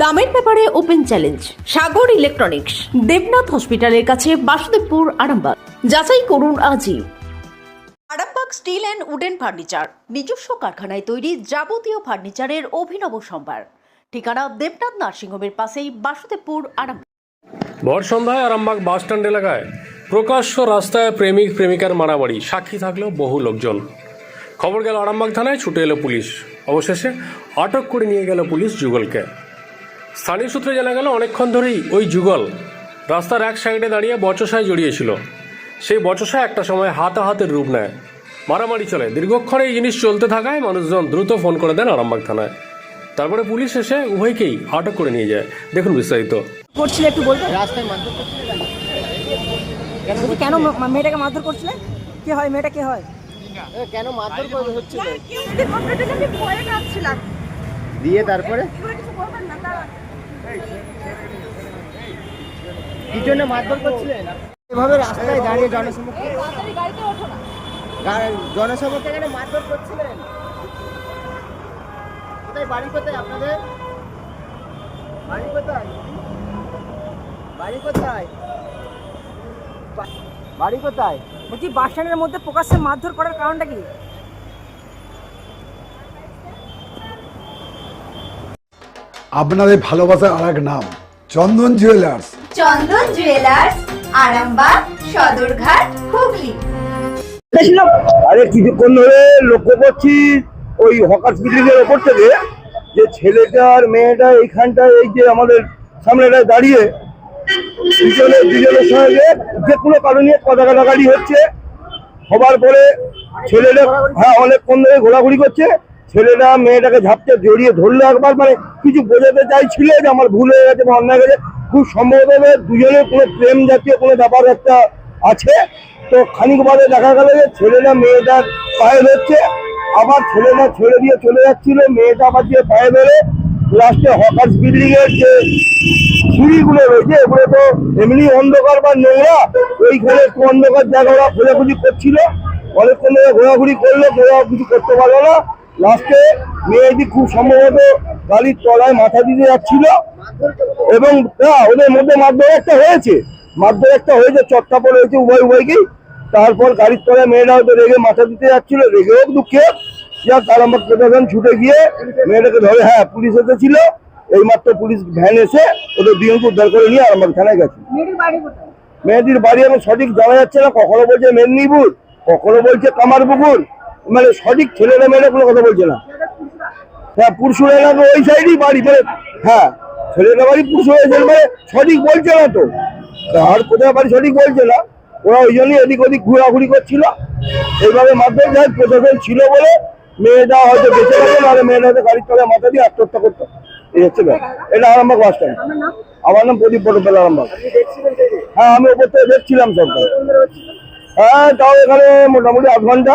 দামের ব্যাপারে open challenge, Sagar electronics, Debnath হসপিটালের কাছে বাসুদেবপুর, আরামবাগ। যাচাই করুন আজই। Arambagh steel and wooden furniture, নিজস্ব কারখানায় তৈরি যাবতীয় ফার্নিচারের অভিনব সম্ভার। ঠিকানা দেবনাথ নার্সিংহোমের পাশেই বাসুদেবপুর, আরামবাগ। ভর সন্ধ্যায় আরামবাগ বাস স্ট্যান্ড এলাকায় প্রকাশ্য রাস্তায় প্রেমিক, প্রেমিকার মারামারি, সাক্ষী থাকলেও বহু লোকজন। খবর গেল আরামবাগ থানায়, ছুটে এলো পুলিশ। অবশেষে আটক করে নিয়ে গেল পুলিশ যুগলকে। স্থানীয় সূত্রে জানা গেল অনেকক্ষণ ধরেই ওই যুগল রাস্তার এক সাইডে দাঁড়িয়ে বচসায় জড়িয়েছিল। সেই বচসা একটা সময় হাতাহাতের রূপ নেয়। মারামারি চলে। দীর্ঘক্ষণ এই জিনিস চলতে থাকায় মানুষজন দ্রুত ফোন করে দেন আরামবাগ থানায়। তারপরে পুলিশ এসে উভয়কেই আটক করে নিয়ে যায়। দেখুন বিস্তারিত। করছিল একটু বলবেন? রাস্তায় মারধর করছিলেন কেন? মেয়েটাকে মারধর করছিলে? কে হয় মেয়েটা কে হয়? কেন মারধর করে হচ্ছিল? দিয়ে তারপরে? কি জন্য মারধর করছিলেন? এভাবে রাস্তায় দাঁড়িয়ে জনসমক্ষে গা- জনসমক্ষে এখানে মারধর করছিলেন? কোথায়? বাড়ি কোথায় আপনাদের? বাড়ি কোথায়? বাড়ি কোথায়? বাড়ি কোথায়? বলছি বাস স্ট্যান্ডের মধ্যে প্রকাশ্যে মারধর করার কারণটা কি? আপনাদের ভালোবাসার আর এক নাম চন্দন জুয়েলার্স চন্দন জুয়েলার্স আরামবাগ সদরঘাট হুগলি। আরে কিছুক্ষণ ধরে লক্ষ্য করছি ওই হকার বিল্ডিং এর ওপর থেকে যে ছেলেটা আর মেয়েটা এইখানটায় এই যে আমাদের সামনেটায় দাঁড়িয়ে দুজনে দুজনের সঙ্গে যে কোনো কারণে কথা কাটাকাটি হচ্ছে। হবার পরে ছেলেটা হ্যাঁ অনেকক্ষণ ধরে ঘোরাঘুরি করছে। ছেলেটা মেয়েটাকে ঝাপটে জড়িয়ে ধরলো একবার মানে কিছু বোঝাতে চাইছিল যে আমার ভুল হয়ে গেছে বা অন্যায় গেছে। খুব সম্ভবত দুজনের কোনো প্রেম জাতীয় কোনো ব্যাপার একটা আছে। তো খানিক বাদে দেখা গেল যে ছেলেটা মেয়েটার পায়ে ধরছে। আবার ছেলেটা ছেড়ে দিয়ে চলে যাচ্ছিল, মেয়েটা আবার দিয়ে পায়ে ধরে লাস্টে হকার্স বিল্ডিং এর যে সিঁড়িগুলো রয়েছে, এগুলো তো এমনি অন্ধকার বা নোংরা। ওইখানে একটু অন্ধকার জায়গা ওরা খোঁজাখুঁজি করছিল। অনেকক্ষণ ধরে ঘোরাঘুরি করল ঘোরা কিছু করতে পারল না। লাস্টে মেয়েটি খুব সম্ভবত গাড়ির তলায় মাথা দিতে যাচ্ছিল এবং হ্যাঁ, ওদের মধ্যে মারধর একটা হয়েছে। মারধর একটা হয়েছে চট্টাপড় হয়েছে উভয় উভয়কেই। তারপর গাড়ির তলায় মেয়েরা হয়তো রেগে মাথা দিতে যাচ্ছিল রেগে হোক দুঃখে। যাক আরামবাগ প্রশাসন ছুটে গিয়ে মেয়েটাকে ধরে হ্যাঁ পুলিশ এসেছিল। এইমাত্র পুলিশ ভ্যান এসে ওদের দুজনকে উদ্ধার করে নিয়ে আরামবাগ থানায় গেছে। মেয়েটির বাড়ি কোথায়? মেয়েটির বাড়ি এখন সঠিক জানা যাচ্ছে না কখনো বলছে মেদিনীপুর কখনো বলছে কামারপুকুর। মানে সঠিক ছেলেরা মেয়েরা কোনো কথা বলছে না। হ্যাঁ পুরসুর এলাকা ওই সাইডই বাড়ি মানে হ্যাঁ ছেলেরা বাড়ি পুরুষ পুরসুর মানে সঠিক বলছে না তো। আর কোথায় বাড়ি সঠিক বলছে না। ওরা ওই জন্যই এদিক ওদিক ঘোরাঘুরি করছিল। এইভাবে মাধ্যমে যায় প্রশাসন ছিল বলে মেয়েটা হয়তো বেঁচে গেছে নাহলে মেয়েটা হয়তো গাড়ির তলায় মাথা দিয়ে আত্মহত্যা করতো। এই হচ্ছে। এটা আরামবাগ বাস স্ট্যান্ড আমার নাম? প্রদীপ পটল আরামবাগ। হ্যাঁ আমি ওপর থেকে দেখছিলাম সবটা। হ্যাঁ তাও এখানে মোটামুটি আধ ঘণ্টা।